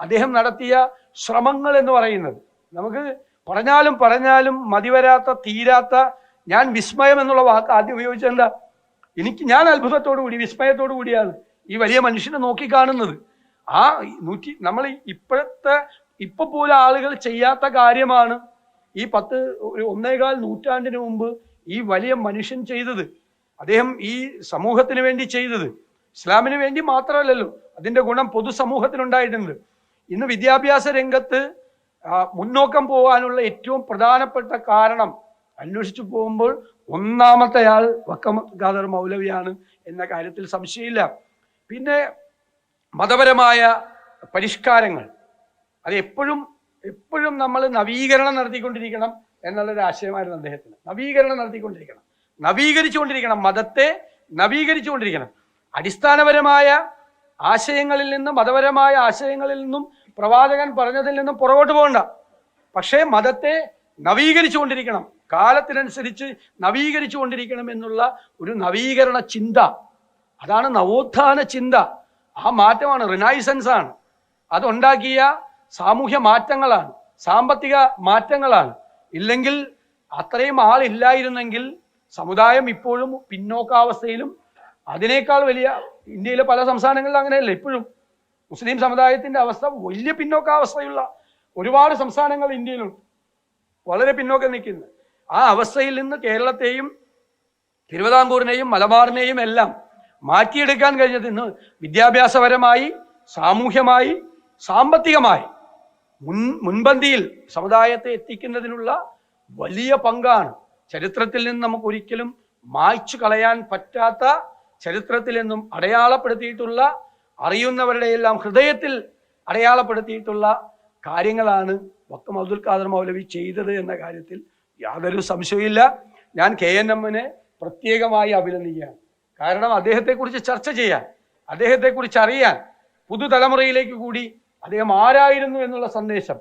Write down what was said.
അദ്ദേഹം നടത്തിയ ശ്രമങ്ങൾ എന്ന് പറയുന്നത്. നമുക്ക് പറഞ്ഞാലും പറഞ്ഞാലും മതിവരാത്ത തീരാത്ത ഞാൻ വിസ്മയം എന്നുള്ള വാക്ക് ആദ്യം ഉപയോഗിച്ചെന്താ എനിക്ക് ഞാൻ അത്ഭുതത്തോടു കൂടി വിസ്മയത്തോടു കൂടിയാണ് ഈ വലിയ മനുഷ്യനെ നോക്കിക്കാണുന്നത്. ആ നൂറ്റി നമ്മൾ ഇപ്പോഴത്തെ ഇപ്പൊ പോലും ആളുകൾ ചെയ്യാത്ത കാര്യമാണ് ഈ പത്ത് ഒരു ഒന്നേകാൽ നൂറ്റാണ്ടിന് മുമ്പ് ഈ വലിയ മനുഷ്യൻ ചെയ്തത്. അദ്ദേഹം ഈ സമൂഹത്തിന് വേണ്ടി ചെയ്തത്. ഇസ്ലാമിന് വേണ്ടി മാത്രമല്ലല്ലോ അതിന്റെ ഗുണം പൊതുസമൂഹത്തിനുണ്ടായിട്ടുണ്ട്. ഇന്ന് വിദ്യാഭ്യാസ രംഗത്ത് മുന്നോക്കം പോകാനുള്ള ഏറ്റവും പ്രധാനപ്പെട്ട കാരണം അന്വേഷിച്ചു പോകുമ്പോൾ ഒന്നാമത്തെ ആൾ വക്കം ഖാദർ മൗലവിയാണ് എന്ന കാര്യത്തിൽ സംശയമില്ല. പിന്നെ മതപരമായ പരിഷ്കാരങ്ങൾ. അത് എപ്പോഴും എപ്പോഴും നമ്മൾ നവീകരണം നടത്തിക്കൊണ്ടിരിക്കണം എന്നുള്ളൊരു ആശയമായിരുന്നു അദ്ദേഹത്തിന്. നവീകരണം നടത്തിക്കൊണ്ടിരിക്കണം. നവീകരിച്ചുകൊണ്ടിരിക്കണം മതത്തെ നവീകരിച്ചുകൊണ്ടിരിക്കണം. അടിസ്ഥാനപരമായ ആശയങ്ങളിൽ നിന്നും മതപരമായ ആശയങ്ങളിൽ നിന്നും പ്രവാചകൻ പറഞ്ഞതിൽ നിന്നും പുറകോട്ട് പോകണ്ട. പക്ഷേ മതത്തെ നവീകരിച്ചു കൊണ്ടിരിക്കണം കാലത്തിനനുസരിച്ച് നവീകരിച്ചു കൊണ്ടിരിക്കണം എന്നുള്ള ഒരു നവീകരണ ചിന്ത. അതാണ് നവോത്ഥാന ചിന്ത. ആ മാറ്റമാണ് റിനൈസൻസ് ആണ്. അതുണ്ടാക്കിയ സാമൂഹ്യ മാറ്റങ്ങളാണ് സാമ്പത്തിക മാറ്റങ്ങളാണ്. ഇല്ലെങ്കിൽ അത്രയും ആളില്ലായിരുന്നെങ്കിൽ സമുദായം ഇപ്പോഴും പിന്നോക്കാവസ്ഥയിലും അതിനേക്കാൾ വലിയ ഇന്ത്യയിലെ പല സംസ്ഥാനങ്ങളിലും അങ്ങനെയല്ല ഇപ്പോഴും മുസ്ലിം സമുദായത്തിന്റെ അവസ്ഥ വലിയ പിന്നോക്കാവസ്ഥയുള്ള ഒരുപാട് സംസ്ഥാനങ്ങൾ ഇന്ത്യയിലുണ്ട്. വളരെ പിന്നോക്കം നിൽക്കുന്നത് ആ അവസ്ഥയിൽ നിന്ന് കേരളത്തെയും തിരുവിതാംകൂറിനെയും മലബാറിനെയും എല്ലാം മാറ്റിയെടുക്കാൻ കഴിഞ്ഞത് ഇന്ന് വിദ്യാഭ്യാസപരമായി സാമൂഹ്യമായി സാമ്പത്തികമായി മുൻ മുൻപന്തിയിൽ സമുദായത്തെ എത്തിക്കുന്നതിനുള്ള വലിയ പങ്കാണ് ചരിത്രത്തിൽ നിന്ന് നമുക്ക് ഒരിക്കലും മായ്ച്ചു കളയാൻ പറ്റാത്ത ചരിത്രത്തിൽ എന്നും അടയാളപ്പെടുത്തിയിട്ടുള്ള അറിയുന്നവരുടെ എല്ലാം ഹൃദയത്തിൽ അടയാളപ്പെടുത്തിയിട്ടുള്ള കാര്യങ്ങളാണ് വക്കം അബ്ദുൽ ഖാദർ മൗലവി ചെയ്തത് എന്ന കാര്യത്തിൽ യാതൊരു സംശയമില്ല ഞാൻ കെ എൻ എമ്മിനെ പ്രത്യേകമായി അഭിനന്ദിക്കുകയാണ്. കാരണം അദ്ദേഹത്തെക്കുറിച്ച് ചർച്ച ചെയ്യാൻ അദ്ദേഹത്തെക്കുറിച്ച് അറിയാൻ പുതുതലമുറയിലേക്ക് കൂടി അദ്ദേഹം ആരായിരുന്നു എന്നുള്ള സന്ദേശം